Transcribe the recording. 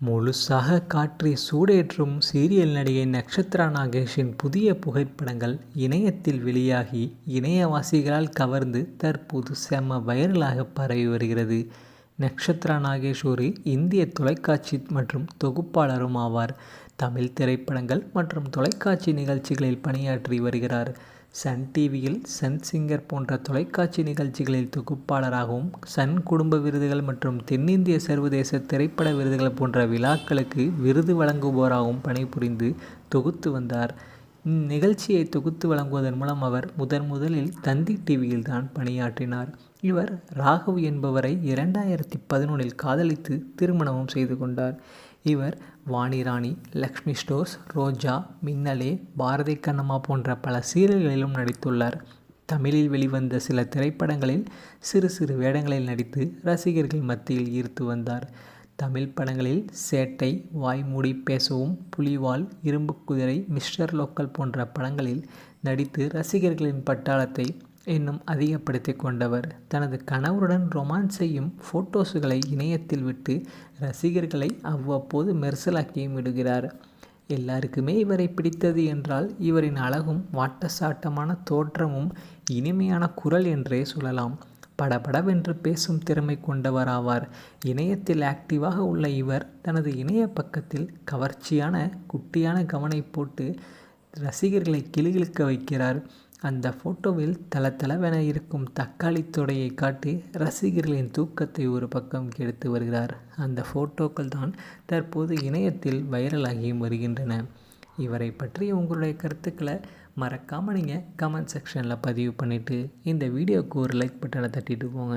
முழுசாக காற்றை சூடேற்றும் சீரியல் நடிகை நக்ஷத்ரா நாகேஷின் புதிய புகைப்படங்கள் இணையத்தில் வெளியாகி இணையவாசிகளால் கவர்ந்து தற்போது செம வைரலாக பரவி வருகிறது. நக்ஷத்ரா நாகேஷ் ஒரு இந்திய தொலைக்காட்சி மற்றும் தொகுப்பாளரும் ஆவார். தமிழ் திரைப்படங்கள் மற்றும் தொலைக்காட்சி நிகழ்ச்சிகளில் பணியாற்றி வருகிறார். சன் டிவியில் சன் சிங்கர் போன்ற தொலைக்காட்சி நிகழ்ச்சிகளில் தொகுப்பாளராகவும் சன் குடும்ப விருதுகள் மற்றும் தென்னிந்திய சர்வதேச திரைப்பட விருதுகள் போன்ற விழாக்களுக்கு விருது வழங்குபவராகவும் பணிபுரிந்து தொகுத்து வந்தார். இந்நிகழ்ச்சியை தொகுத்து வழங்குவதன் மூலம் அவர் முதன் முதலில் தந்தி டிவியில் தான் பணியாற்றினார். இவர் ராகவ் என்பவரை இரண்டாயிரத்தி பதினொன்றில் காதலித்து திருமணமும் செய்து கொண்டார். இவர் வாணிராணி லக்ஷ்மி ஸ்டோர்ஸ் ரோஜா மின்னலே பாரதி கண்ணம்மா போன்ற பல சீரியல்களிலும் நடித்துள்ளார். தமிழில் வெளிவந்த சில திரைப்படங்களில் சிறு சிறு வேடங்களில் நடித்து ரசிகர்கள் மத்தியில் ஈர்த்து வந்தார். தமிழ் படங்களில் சேட்டை வாய்மூடி பேசவும் புலிவால் இரும்பு குதிரை மிஸ்டர் லோக்கல் போன்ற படங்களில் நடித்து ரசிகர்களின் பட்டாளத்தை இன்னும் அதிகப்படுத்தி கொண்டவர். தனது கணவருடன் ரொமான்ஸ் செய்யும் ஃபோட்டோஸுகளை இணையத்தில் விட்டு ரசிகர்களை அவ்வப்போது மெர்சலாக்கியும் விடுகிறார். எல்லாருக்குமே இவரை பிடித்தது என்றால் இவரின் அழகும் வாட்டசாட்டமான தோற்றமும் இனிமையான குரல் என்றே சொல்லலாம். படபடவென்று பேசும் திறமை கொண்டவராவார் இணையத்தில் ஆக்டிவாக உள்ள இவர் தனது இணைய பக்கத்தில் கவர்ச்சியான குட்டியான கவனை போட்டு ரசிகர்களை கிளுகிழுக்க வைக்கிறார். அந்த ஃபோட்டோவில் தளதளவென இருக்கும் தக்காளி தொடையை காட்டி ரசிகர்களின் தூக்கத்தை ஒரு பக்கம் கெடுத்து வருகிறார். அந்த ஃபோட்டோக்கள் தான் தற்போது இணையத்தில் வைரலாகியும் வருகின்றன. இவரை பற்றி உங்களுடைய கருத்துக்களை மறக்காமல் நீங்கள் கமெண்ட் செக்ஷனில் பதிவு பண்ணிவிட்டு இந்த வீடியோவுக்கு ஒரு லைக் பட்டனை தட்டிட்டு போங்க.